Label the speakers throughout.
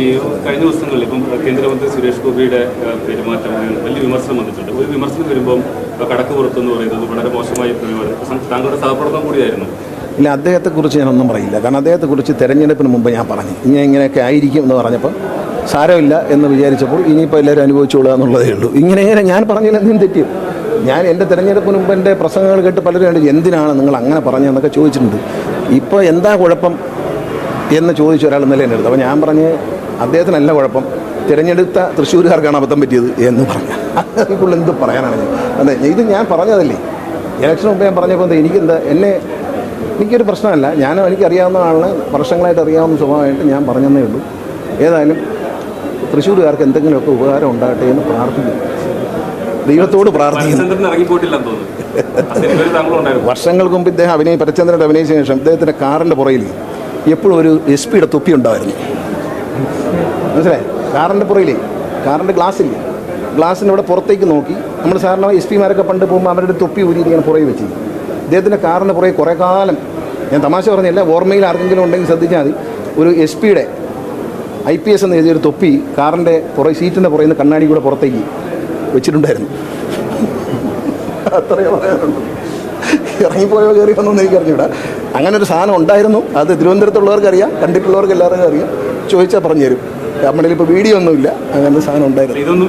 Speaker 1: ഈ കഴിഞ്ഞ ദിവസങ്ങളിൽ ഇപ്പം കേന്ദ്രമന്ത്രി സുരേഷ് ഗോപിയുടെ പെരുമാറ്റം വലിയ വിമർശനം വന്നിട്ടുണ്ട്. ഒരു വിമർശനം വരുമ്പം കടക്ക് പുറത്തെന്ന് പറയുന്നത് വളരെ മോശമായ താങ്കളുടെ സഹപ്രവർത്തനം കൂടിയായിരുന്നു.
Speaker 2: ഇല്ല അദ്ദേഹത്തെക്കുറിച്ച് ഞാനൊന്നും പറയില്ല. കാരണം അദ്ദേഹത്തെക്കുറിച്ച് തിരഞ്ഞെടുപ്പിന് മുമ്പ് ഞാൻ പറഞ്ഞു. ഇനി ഇങ്ങനെയൊക്കെ ആയിരിക്കും എന്ന് പറഞ്ഞപ്പോൾ സാരമില്ല എന്ന് വിചാരിച്ചപ്പോൾ ഇനിയിപ്പോൾ എല്ലാവരും അനുഭവിച്ചോളുക എന്നുള്ളതേ ഉള്ളൂ. ഇങ്ങനെ ഇങ്ങനെ ഞാൻ പറഞ്ഞില്ല എന്തും തെറ്റും. ഞാൻ എന്റെ തിരഞ്ഞെടുപ്പിന് മുമ്പ് എന്റെ പ്രസംഗങ്ങൾ കേട്ട് പലരും കണ്ടു എന്തിനാണ് നിങ്ങൾ അങ്ങനെ പറഞ്ഞതെന്നൊക്കെ ചോദിച്ചിട്ടുണ്ട്. ഇപ്പോൾ എന്താ കുഴപ്പം എന്ന് ചോദിച്ച ഒരാൾ ഇന്നലെ അപ്പോൾ ഞാൻ പറഞ്ഞ് അദ്ദേഹത്തിനല്ല കുഴപ്പം. തിരഞ്ഞെടുത്ത തൃശ്ശൂരുകാർക്കാണ് അബദ്ധം പറ്റിയത് എന്ന് പറഞ്ഞു ഇപ്പോൾ എന്ത് പറയാനാണ്? അതെ ഇത് ഞാൻ പറഞ്ഞതല്ലേ? ഇലക്ഷൻ മുമ്പ് ഞാൻ പറഞ്ഞപ്പോൾ എന്താ എനിക്കെന്താ എന്നെ എനിക്കൊരു പ്രശ്നമല്ല. ഞാൻ എനിക്കറിയാവുന്ന ആളിനെ വർഷങ്ങളായിട്ട് അറിയാവുന്ന സ്വഭാവമായിട്ട് ഞാൻ പറഞ്ഞതേ ഉള്ളൂ. ഏതായാലും തൃശ്ശൂരുകാർക്ക് എന്തെങ്കിലുമൊക്കെ ഉപകാരം ഉണ്ടാകട്ടെ എന്ന് പ്രാർത്ഥിക്കുന്നു. ദൈവത്തോട് പ്രാർത്ഥിക്കുന്നു. വർഷങ്ങൾക്ക് മുമ്പ് ഇദ്ദേഹം അഭിനയ പരചന്ദ്രന്റെ അഭിനയിച്ച ശേഷം ഇദ്ദേഹത്തിന്റെ കാറിന്റെ പുറയിൽ എപ്പോഴും ഒരു എസ് പിയുടെ തൊപ്പി ഉണ്ടായിരുന്നു. മനസ്സിലായി? കാറിന്റെ പുറയിലേ കാറിന്റെ ഗ്ലാസ്സില്ലേ? ഗ്ലാസ്സിന്റെ ഇവിടെ പുറത്തേക്ക് നോക്കി. നമ്മൾ സാധാരണ എസ് പിമാരൊക്കെ പണ്ട് പോകുമ്പോൾ അവരുടെ തൊപ്പി ഊരിയിരിക്കുകയാണ് പുറകെ വെച്ച്. ഇദ്ദേഹത്തിന്റെ കാറിന്റെ പുറകെ കുറേ കാലം. ഞാൻ തമാശ പറഞ്ഞില്ല ഓർമ്മയിൽ ആർക്കെങ്കിലും ഉണ്ടെങ്കിൽ ശ്രദ്ധിച്ചാൽ മതി. ഒരു എസ് പിയുടെ ഐ പി എസ് എന്ന് എഴുതിയൊരു തൊപ്പി കാറിന്റെ പുറകെ സീറ്റിന്റെ പുറകിൽ നിന്ന് കണ്ണാടി കൂടെ പുറത്തേക്ക് വെച്ചിട്ടുണ്ടായിരുന്നു. അത്രയും പറയാനുള്ളൂ. ഇറങ്ങിപ്പോയോ കയറി വന്നൊന്നും എനിക്ക് അറിഞ്ഞൂടാ. അങ്ങനെ ഒരു സാധനം ഉണ്ടായിരുന്നു. അത് തിരുവനന്തപുരത്തുള്ളവർക്ക് അറിയാം കണ്ടിട്ടുള്ളവർക്ക് എല്ലാവർക്കും അറിയാം. ചോദിച്ചാൽ പറഞ്ഞു തരും നമ്മുടെ ഇപ്പോൾ വീഡിയോ ഒന്നുമില്ല. അങ്ങനെ ഒരു സാധനം ഉണ്ടായിരുന്നു.
Speaker 1: ഇതൊന്നും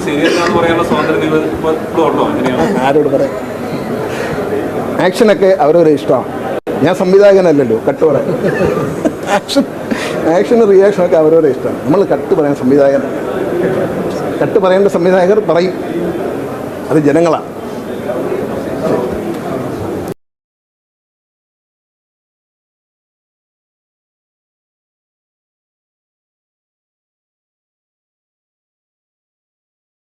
Speaker 2: ആരോട് പറയാം? ആക്ഷനൊക്കെ അവരവരെ ഇഷ്ടമാണ്. ഞാൻ സംവിധായകനല്ലല്ലോ കട്ട് പറയാം. ആക്ഷൻ ആക്ഷനും റിയാക്ഷനൊക്കെ അവരവരെ ഇഷ്ടമാണ്. നമ്മൾ കട്ട് പറയാൻ സംവിധായകൻ കട്ട് പറയേണ്ട സംവിധായകർ പറയും. അത് ജനങ്ങളാണ്.